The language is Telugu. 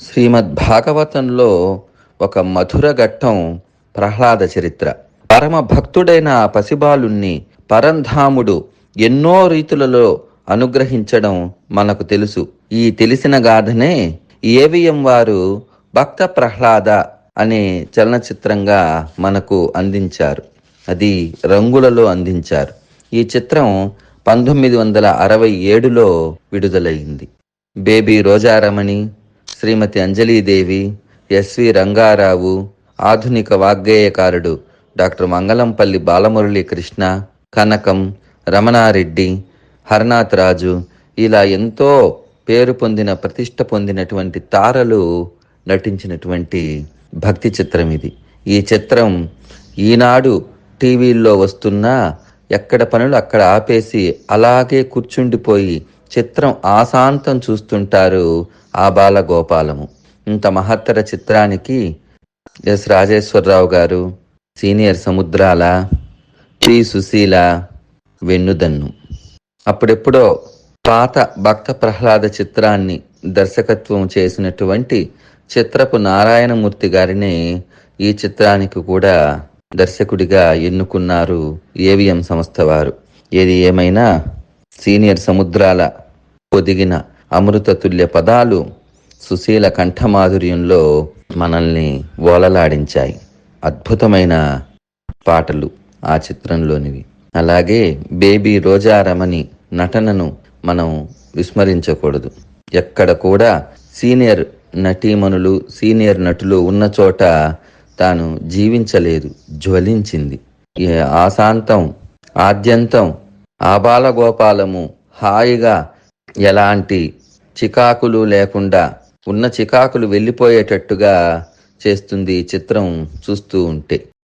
శ్రీమద్భాగవతంలో ఒక మధుర ఘట్టం ప్రహ్లాద చరిత్ర. పరమ భక్తుడైన ఆ పసిబాలుణ్ణి పరంధాముడు ఎన్నో రీతులలో అనుగ్రహించడం మనకు తెలుసు. ఈ తెలిసిన గాథనే ఏవిఎం వారు భక్త ప్రహ్లాద అనే చలనచిత్రంగా మనకు అందించారు. అది రంగులలో అందించారు. ఈ చిత్రం పంతొమ్మిది వందల అరవై ఏడులో విడుదలైంది. Baby Rojaramani Shrimati Anjalidevi S V Rangarao ఆధునిక వాగ్గేయకారుడు డాక్టర్ మంగళంపల్లి బాలమురళీ కృష్ణ కనకం రమణారెడ్డి హరనాథ్ రాజు ఇలా ఎంతో పేరు పొందిన ప్రతిష్ట పొందినటువంటి తారలు నటించినటువంటి భక్తి చిత్రం ఇది. ఈ చిత్రం ఈనాడు టీవీల్లో వస్తున్నా ఎక్కడ పనులు అక్కడ ఆపేసి అలాగే కూర్చుండిపోయి చిత్రం ఆశాంతం చూస్తుంటారు ఆ బాల గోపాలము ఇంత మహత్తర చిత్రానికి ఎస్ రాజేశ్వరరావు గారు సీనియర్ సముద్రాల పి సుశీల వెన్నుదన్ను. అప్పుడెప్పుడో పాత భక్త ప్రహ్లాద చిత్రాన్ని దర్శకత్వం చేసినటువంటి చిత్రపు నారాయణమూర్తి గారిని ఈ చిత్రానికి కూడా దర్శకుడిగా ఎన్నుకున్నారు ఏవిఎం సంస్థ వారు. ఏది ఏమైనా సీనియర్ సముద్రాల పొదిగిన అమృతతుల్య పదాలు సుశీల కంఠమాధుర్యంలో మనల్ని ఓలలాడించాయి అద్భుతమైన పాటలు ఆ చిత్రంలోనివి. అలాగే బేబీ రోజారమణి నటనను మనం విస్మరించకూడదు. ఎక్కడ కూడా సీనియర్ నటీమణులు సీనియర్ నటులు ఉన్న చోట తాను జీవించలేదు జ్వలించింది. ఆశాంతం ఆద్యంతం ఆబాలగోపాలము హాయిగా ఎలాంటి చికాకులు లేకుండా ఉన్న చికాకులు వెళ్ళిపోయేటట్టుగా చేస్తుంది ఈ చిత్రం చూస్తూ ఉంటే.